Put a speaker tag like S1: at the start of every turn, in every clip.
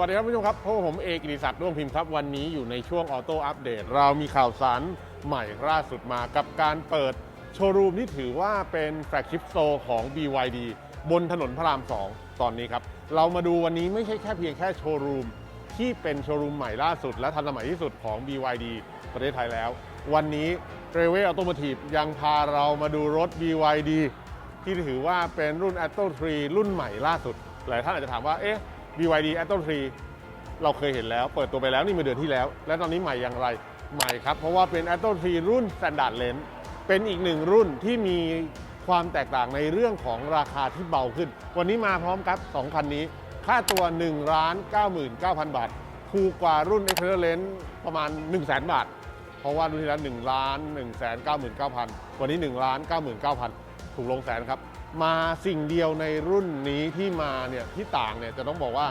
S1: วัสดีครับผู้ชมครับพบกับผมเอกกิศักดิ์ด้วงพิมพ์ครับ วันนี้อยู่ในช่วงออโต้อัปเดต เรามีข่าวสารใหม่ล่าสุดมากับการเปิดโชว์รูมที่ถือว่าเป็นแฟลกชิพโซของ BYD บนถนนพระราม 2 ตอนนี้ครับ เรามาดูวันนี้ไม่ใช่แค่เพียงแค่โชว์รูม ที่เป็นโชว์รูมใหม่ล่าสุด และทันสมัยที่สุดของ BYD ประเทศไทยแล้ว วันนี้เรเวออโต o ม t i v e ยังพาเรามาดูรถ BYD ที่ถือว่าเป็นรุ่น a t t o 3รุ่นใหม่ล่าสุดหลายท่านอาจจะถามว่าเอ๊ะ BYD a t t o 3เราเคยเห็นแล้ว เปิดตัวไปแล้วนี่เมื่อเดือนที่แล้ว และตอนนี้ใหม่อย่างไร ใหม่ครับ เพราะว่าเป็น a t t o 3รุ่น Standard Lens เป็นอีกหนึ่งรุ่นที่มีความแตกต่างในเรื่องของราคาที่เบาขึ้น วันนี้มาพร้อมกับ2คันนี้ ค่าตัว1ล้าน99,000 บาท ถูกกว่ารุ่น e x c e l l e n c e ประมาณ 1 0 0 0 0แบาท เพราะว่ารุ่นที่แล้ว1ล้าน1 9 9 0 0 0 วันนี้1ล้าน99,000 ถูกลงแสนครับ มาสิ่งเดียวในรุ่นนี้ที่มาเนี่ยที่ต่างเนี่ยจะต้องบอกว่า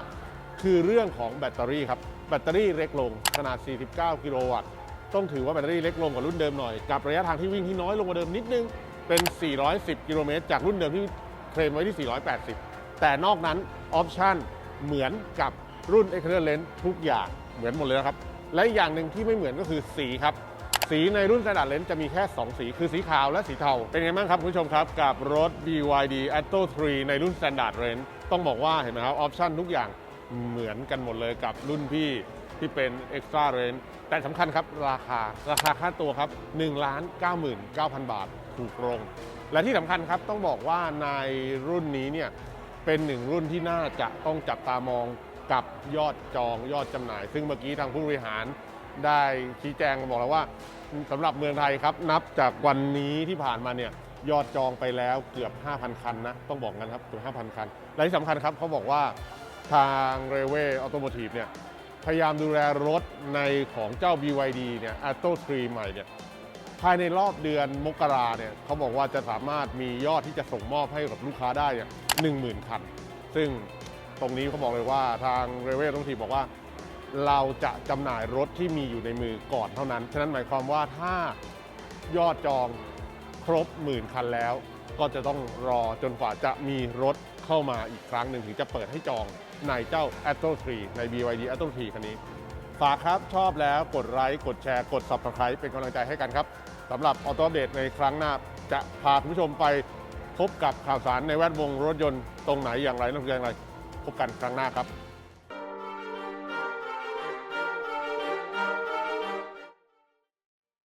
S1: คือเรื่องของแบตเตอรี่ครับ แบตเตอรี่เล็กลงขนาด 49 กิโลวัตต์ ต้องถือว่าแบตเตอรี่เล็กลงกว่ารุ่นเดิมหน่อย กับระยะทางที่วิ่งที่น้อยลงกว่าเดิมนิดนึง เป็น 410 กิโลเมตร จากรุ่นเดิมที่เคลมไว้ที่ 480 แต่นอกนั้นออปชั่นเหมือนกับรุ่น e x c e l e n c e ทุกอย่างเหมือนหมดเลยนะครับ และอย่างหนึ่งที่ไม่เหมือนก็คือสีครับ สีในรุ่น Standard Lens จะมีแค่ 2 สี คือสีขาวและสีเทา เป็นไงบ้างครับคุณผู้ชมครับ กับรถ BYD Atto 3 ในรุ่น Standard Range ต้องบอกว่าเห็นไหมครับ ออปชั่นทุกอย่างเหมือนกันหมดเลยกับรุ่นพี่ที่เป็น Extra Range แต่สำคัญครับ ราคาราคาค่าตัวครับ1ล้าน99,000 บาทถูกลง และที่สำคัญครับต้องบอกว่าในรุ่นนี้เนี่ยเป็นหนึ่งรุ่นที่น่าจะต้องจับตามองกับยอดจองยอดจำหน่าย ซึ่งเมื่อกี้ทางผู้บริหารได้ชี้แจงมาบอกแล้วว่า สำหรับเมืองไทยครับ นับจากวันนี้ที่ผ่านมาเนี่ยยอดจองไปแล้วเกือบ 5,000 คันนะ ต้องบอกกันครับเกือบ5,000 คัน และที่สำคัญครับเขาบอกว่าทางเรเวอออโตโมทีฟเนี่ยพยายามดูแลรถในของเจ้า BYD เนี่ย Atto 3ใหม่เนี่ยภายในรอบเดือนมกราเนี่ยเขาบอกว่าจะสามารถมียอดที่จะส่งมอบให้กับลูกค้าได้เนี่ยหนึ่งหมื่นคัน ซึ่งตรงนี้เขาบอกเลยว่าทางเรเวลต้องทีบอกว่า เราจะจำหน่ายรถที่มีอยู่ในมือก่อนเท่านั้น ฉะนั้นหมายความว่าถ้ายอดจองครบหมื่นคันแล้ว ก็จะต้องรอจนกว่าจะมีรถเข้ามาอีกครั้งหนึ่งถึงจะเปิดให้จองในเจ้า a t t o 3ใน BYD a t t o 3คันนี้ ฝากครับชอบแล้วกดไลค์กดแชร์กด Subscribe เป็นกำลังใจให้กันครับสำหรับออโต้เดตในครั้งหน้า จะพาคุณผู้ชมไปพบกับข่าวสารในแวดวงรถยนต์ตรงไหนอย่างไรน่าสนใจอย่างไร พบกันครั้งหน้าครับ